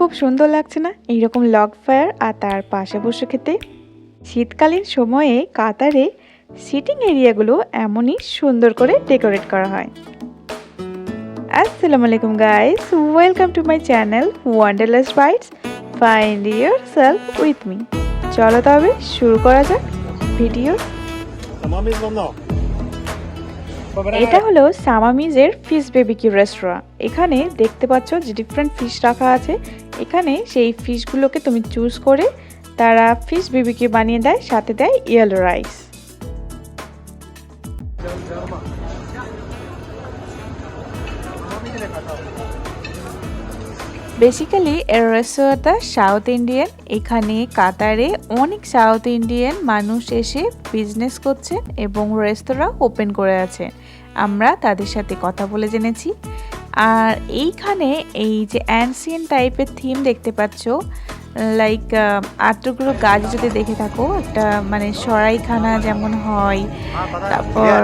খুব সুন্দর লাগছে না? এইরকম লগ ফায়ার আর তার পাশে বসে খেতে। শীতকালীন সময়ে কাতারে সিটিং এরিয়াগুলো এমনই সুন্দর করে ডেকোরেট করা হয়। আসসালামু আলাইকুম guys welcome to my channel wonderless bytes find yourself with me চলো তবে শুরু করা যাক ভিডিও? এটা হলো সামামিজের ফিশ বেবিকিউ রেস্টুরেন্ট এখানে দেখতে পাচ্ছ যে ডিফারেন্ট ফিশ রাখা আছে। এখানে সেই ফিশগুলোকে তুমি চুজ করে তারা ফিশ বিবিকে বানিয়ে দেয়, সাথে দেয় ইয়েলো রাইস। বেসিক্যালি এর রেস্তোরাঁটা সাউথ ইন্ডিয়ান এখানে কাতারে অনেক সাউথ ইন্ডিয়ান মানুষ এসে বিজনেস করছেন এবং রেস্তোরাঁ ওপেন করে আছেন আমরা তাদের সাথে কথা বলে জেনেছি। আর এইখানে এই যে অ্যানসিয়েন টাইপের থিম দেখতে পাচ্ছ লাইক আটগুলো গাছ যদি দেখে থাকো, একটা মানে সরাইখানা যেমন হয়, তারপর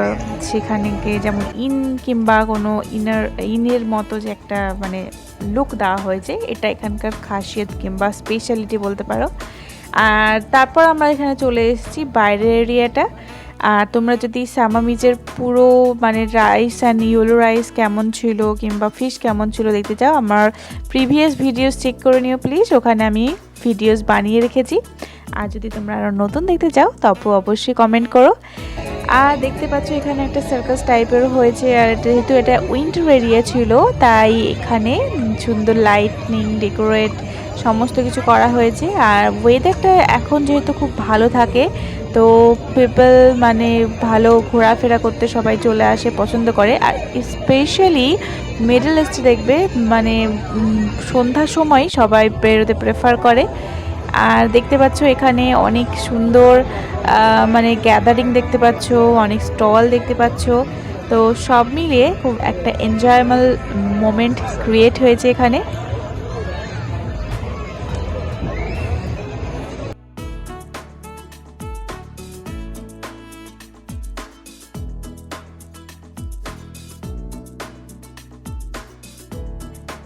সেখানে গিয়ে যেমন ইন কিংবা কোনো ইনার ইনের মতো যে একটা মানে লুক দেওয়া হয়েছে, এটা এখানকার খাসিয়ত কিংবা স্পেশালিটি বলতে পারো। আর তারপর আমরা এখানে চলে এসেছি বাইরের এরিয়াটা আর তোমরা যদি সামামিজের পুরো মানে রাইস অ্যান্ড ইয়েলো রাইস কেমন ছিল কিংবা ফিশ কেমন ছিল দেখতে চাও, আমার প্রিভিয়াস ভিডিওস চেক করে নিও প্লিজ ওখানে আমি ভিডিওস বানিয়ে রেখেছি। আর যদি তোমরা আরও নতুন দেখতে চাও তবে অবশ্যই কমেন্ট করো। আর দেখতে পাচ্ছ এখানে একটা সার্কাস টাইপের হয়েছে, আর যেহেতু এটা উইন্টার এরিয়া ছিল, তাই এখানে সুন্দর লাইটনিং ডেকোরেট সমস্ত কিছু করা হয়েছে। আর ওয়েদারটা এখন যেহেতু খুব ভালো থাকে তো পিপল মানে ভালো ঘোরাফেরা করতে সবাই চলে আসে, পছন্দ করে। আর স্পেশালি মিডল ইস্ট দেখবে মানে সন্ধ্যার সময় সবাই বেরোতে প্রেফার করে। আর দেখতে পাচ্ছ এখানে অনেক সুন্দর মানে গ্যাদারিং দেখতে পাচ্ছ, অনেক স্টল দেখতে পাচ্ছ। তো সব মিলিয়ে খুব একটা এনজয়েবল মোমেন্ট ক্রিয়েট হয়েছে এখানে।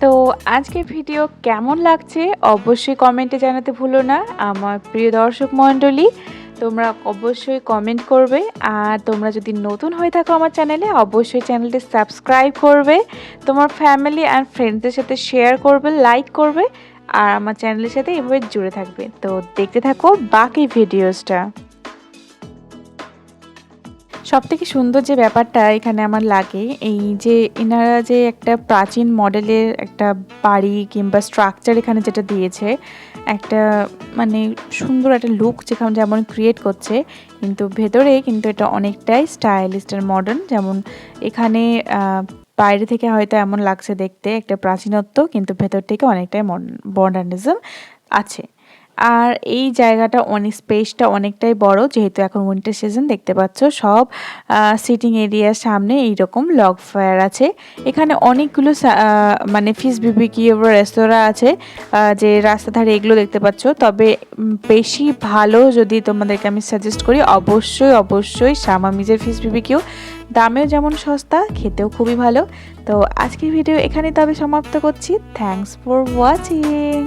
তো আজকের ভিডিও কেমন লাগছে অবশ্যই কমেন্টে জানাতে ভুলো না। আমার প্রিয় দর্শক মণ্ডলী, তোমরা অবশ্যই কমেন্ট করবে। আর তোমরা যদি নতুন হয়ে থাকো আমার চ্যানেলে, অবশ্যই চ্যানেলটি সাবস্ক্রাইব করবে। তোমার ফ্যামিলি অ্যান্ড ফ্রেন্ডসদের সাথে শেয়ার করবে লাইক করবে। আর আমার চ্যানেলের সাথে এভাবে জুড়ে থাকবে। তো দেখতে থাকো বাকি ভিডিওসটা সব থেকে সুন্দর যে ব্যাপারটা এখানে আমার লাগে, এই যে এনারা যে একটা প্রাচীন মডেলের একটা বাড়ি কিংবা স্ট্রাকচার এখানে যেটা দিয়েছে, একটা মানে সুন্দর একটা লুক যেখানে যেমন ক্রিয়েট করছে, কিন্তু ভেতরে কিন্তু এটা অনেকটাই স্টাইলিস্ট আর মডার্ন যেমন এখানে বাইরে থেকে হয়তো এমন লাগছে দেখতে একটা প্রাচীনত্ব, কিন্তু ভেতর থেকে অনেকটাই মডার্নিজম আছে। আর এই জায়গাটা অনেক স্পেসটা অনেকটাই বড়, যেহেতু এখন উইন্টার সিজন দেখতে পাচ্ছ সব সিটিং এরিয়ার সামনে এইরকম লগ ফায়ার আছে। এখানে অনেকগুলো মানে ফিস বিবিকিউ রেস্তোরাঁ আছে যে রাস্তা ধারে এগুলো দেখতে পাচ্ছ। তবে বেশি ভালো যদি তোমাদেরকে আমি সাজেস্ট করি, অবশ্যই অবশ্যই সামামিজের ফিস বিবিকিউ দামেও যেমন সস্তা, খেতেও খুবই ভালো। তো আজকের ভিডিও এখানে তবে সমাপ্ত করছি। Thanks for watching